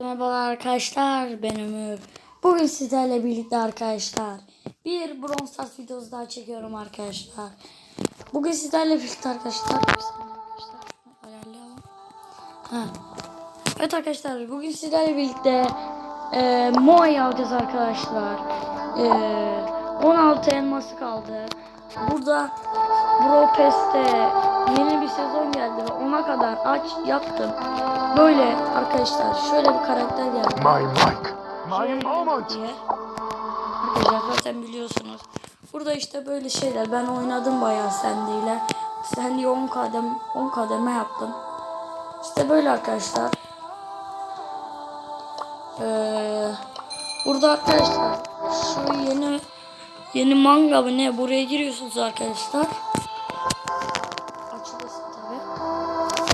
Merhabalar arkadaşlar ben Ömür. Bugün sizlerle birlikte arkadaşlar bir Brawl Stars videosu daha çekiyorum arkadaşlar. Bugün sizlerle birlikte arkadaşlar. Evet arkadaşlar bugün sizlerle birlikte e, Moai alacağız arkadaşlar. E, 16 elması kaldı. Burada Brawl Pass'te yeni bir sezon geldi ve ona kadar aç yaptım. Böyle arkadaşlar şöyle bir karakter geldi. My mic. My moment. diye. Arkadaşlar zaten biliyorsunuz. Burada işte böyle şeyler. Ben oynadım bayağı Sandy ile. Sandy'yi 10 kadem 10 kademe yaptım. İşte böyle arkadaşlar. Ee, burada arkadaşlar şu yeni yeni manga mı ne buraya giriyorsunuz arkadaşlar.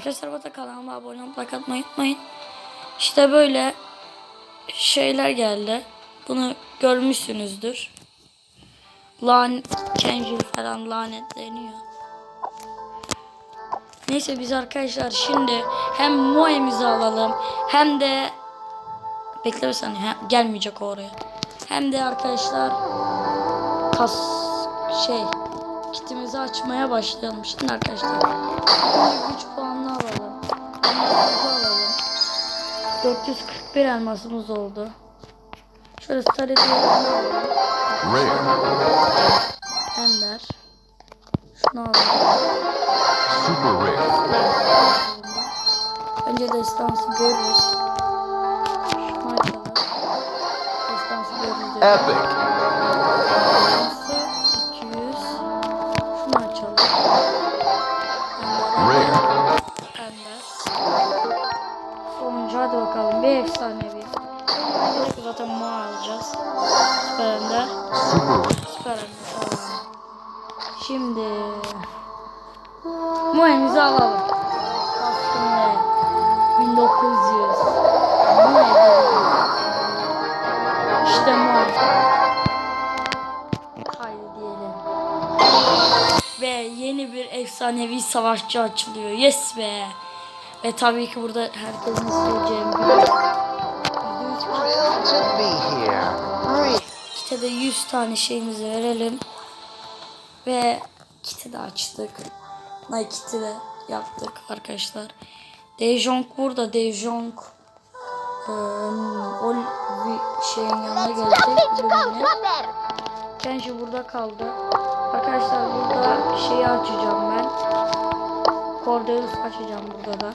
Arkadaşlar bu da kanalıma abone olmayı like atmayı. İşte böyle şeyler geldi. Bunu görmüşsünüzdür. Lan Kenji falan lanetleniyor. Neyse biz arkadaşlar şimdi hem Moe'mizi alalım hem de bekle bir saniye gelmeyecek oraya. Hem de arkadaşlar kas şey kitimizi açmaya başlayalım şimdi arkadaşlar. Elmasımızı alalım. 441 elmasımız oldu. Şöyle star. Rare. Ender. Şunu alalım. Super rare. Önce destansı görürüz. Şunu açalım. Destansı görürüz. Epic. Alacağız. Süper Ender. Süper Ender. Tamam. Şimdi Moe'mizi alalım. Ve 1900. Moe diyorum. İşte Moe. Haydi diyelim. Ve yeni bir efsanevi savaşçı açılıyor. Yes be. Ve tabii ki burada herkesin isteyeceğim bir Kite de 100 tane şeyimizi verelim. Ve kiti de açtık. Nike kiti de yaptık arkadaşlar. Dejong burada. Dejong eee, o bir şeyin yanına gelecek. Bugün. Kenji burada kaldı. Arkadaşlar burada şeyi açacağım ben. Cordelius açacağım burada da.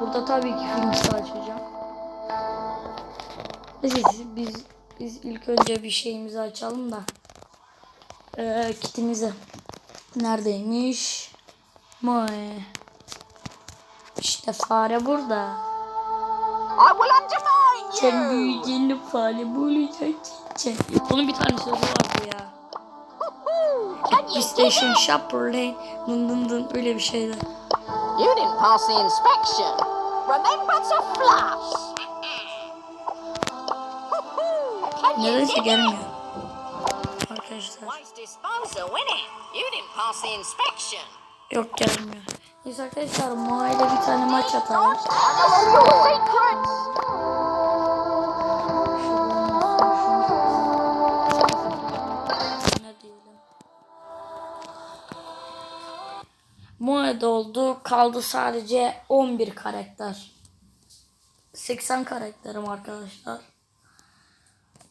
Burada tabii ki Phoenix'i açacağım. Neyse biz biz ilk önce bir şeyimizi açalım da. Ee, kitimizi. Neredeymiş? Moe. İşte fare burada. Sen büyüyeceğini fare bulacaksın. Bunun bir tane sözü vardı ya. PlayStation? Shopper Lane. Dın dın dın öyle bir şeydi. You didn't pass the inspection. Remember to flush. Nedense gelmiyor. Arkadaşlar. Yok gelmiyor. Neyse arkadaşlar Moa ile bir tane maç atalım. I know all your secrets. Ne diyelim. Moed oldu. Kaldı sadece 11 karakter. 80 karakterim arkadaşlar.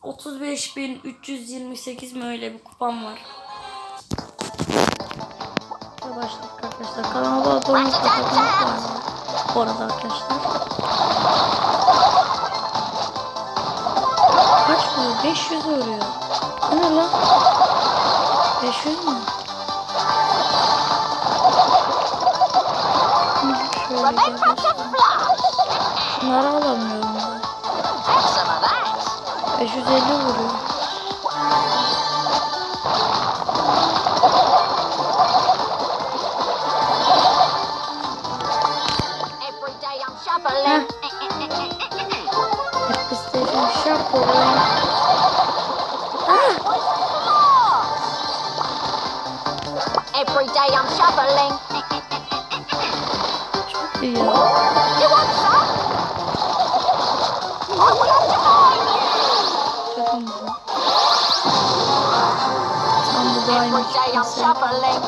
35.328 mi öyle bir kupam var. Başladık arkadaşlar. Kanalıma abone olmayı unutmayın. Bu arada arkadaşlar. Kaç vuruyor? 500 vuruyor. Bu ne lan? 500 mü? Şöyle. Bunları alamıyorum 550 vuruyor. Every day I'm shoveling. PlayStation Shop oluyor. Every day I'm shoveling. Ah! Çok iyi day I'm shuffling.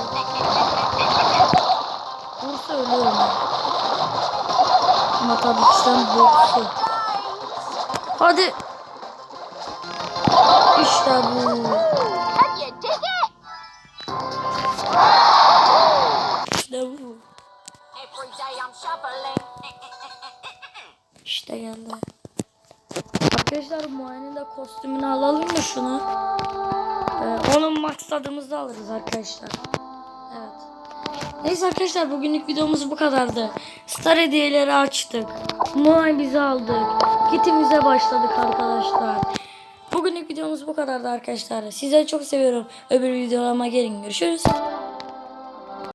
Vursa ölüyorum. Ama tabii ki sen boksu. Hadi. İşte bu. Arkadaşlar muayenede kostümünü alalım mı şunu? Ee, onun maksadımızı alırız arkadaşlar. Evet. Neyse arkadaşlar bugünlük videomuz bu kadardı. Star hediyeleri açtık. Muay bizi aldık. Kitimize başladık arkadaşlar. Bugünlük videomuz bu kadardı arkadaşlar. Sizleri çok seviyorum. Öbür videolarıma gelin görüşürüz.